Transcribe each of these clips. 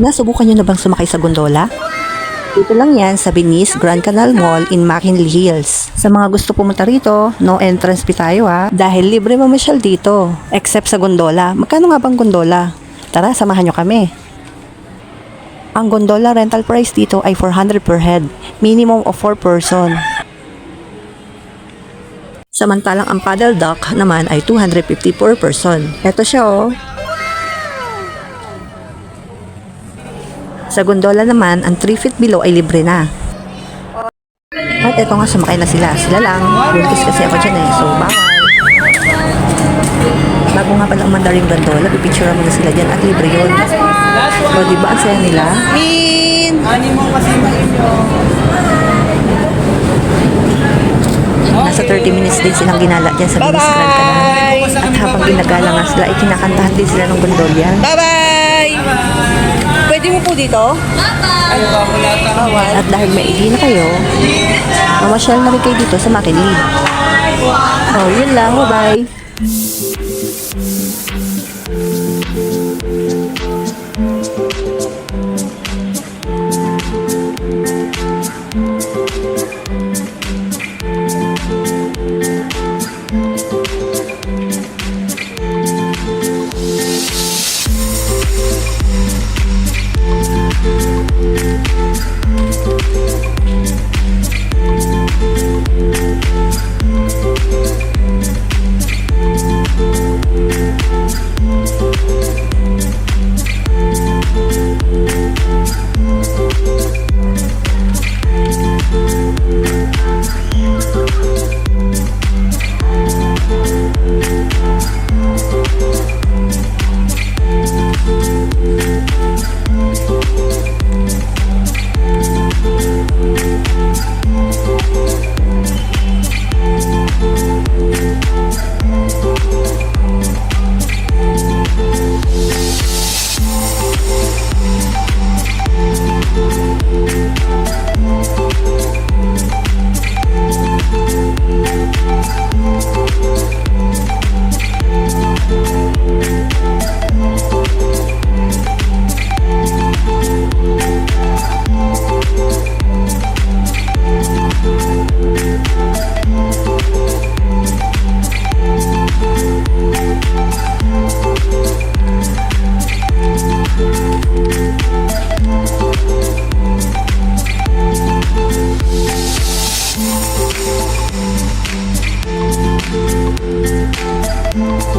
Nasubukan nyo na bang sumakay sa gondola? Dito lang yan sa Venice Grand Canal Mall in McKinley Hills. Sa mga gusto pumunta rito, no entrance fee tayo ha, dahil libre mamasyal dito. Except sa gondola. Magkano nga bang gondola? Tara, samahan nyo kami. Ang gondola rental price dito ay 400 per head, minimum of 4 person. Samantalang ang paddle dock naman ay 250 per person. Ito siya oh. Sa gondola naman, ang 3 feet below ay libre na. At eto nga, sumakay na sila. Sila lang. Buntis kasi ako dyan eh. So, bawal. Bago nga pala umandar yung gondola, pipicturean mo na sila dyan at libre yun. O, di ba ang saya nila? Min! Nasa 30 minutes din silang ginala dyan sa Venice Grand Canal. At habang ginagala nga sila, ay kinakantahan din sila ng gondola. Bye-bye! Pwede mo po dito? At dahil maigi na kayo, mamasyal na rin kayo dito sa Makinli. Oh, yun lang. Bye-bye.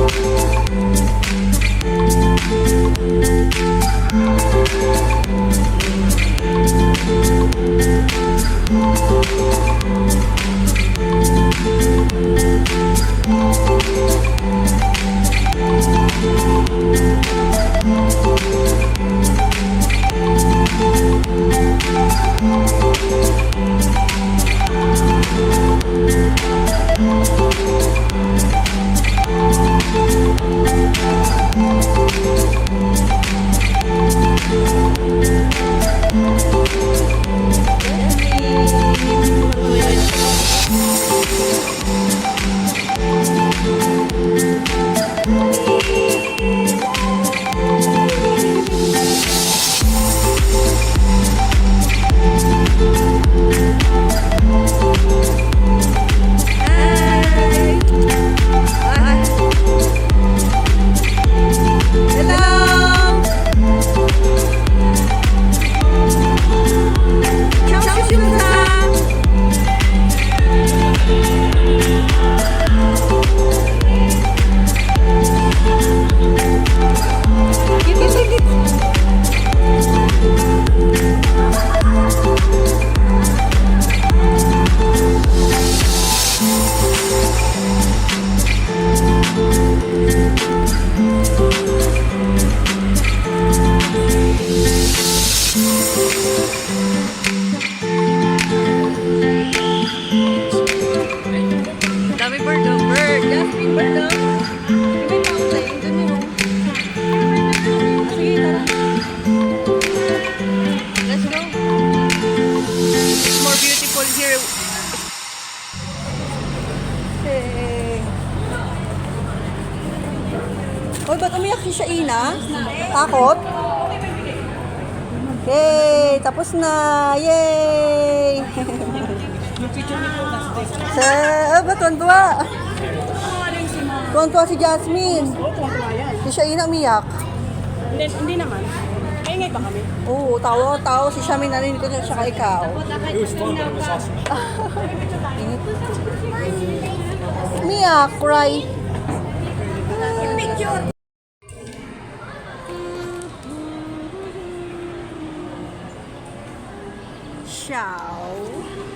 Hello! Oy, ba't umiyak si Shaina? Takot? Yay! Tapos na! Yay! Sa, ah, ba, tuwan-tuwa? Tuwan-tuwa si Jasmine. Hindi siya inamiyak. Hindi, hindi naman. Ay, ngay ba kami? Oo, tawa, tawa si Shamin narinig ko siya ka ikaw. Miyak, cry. 少。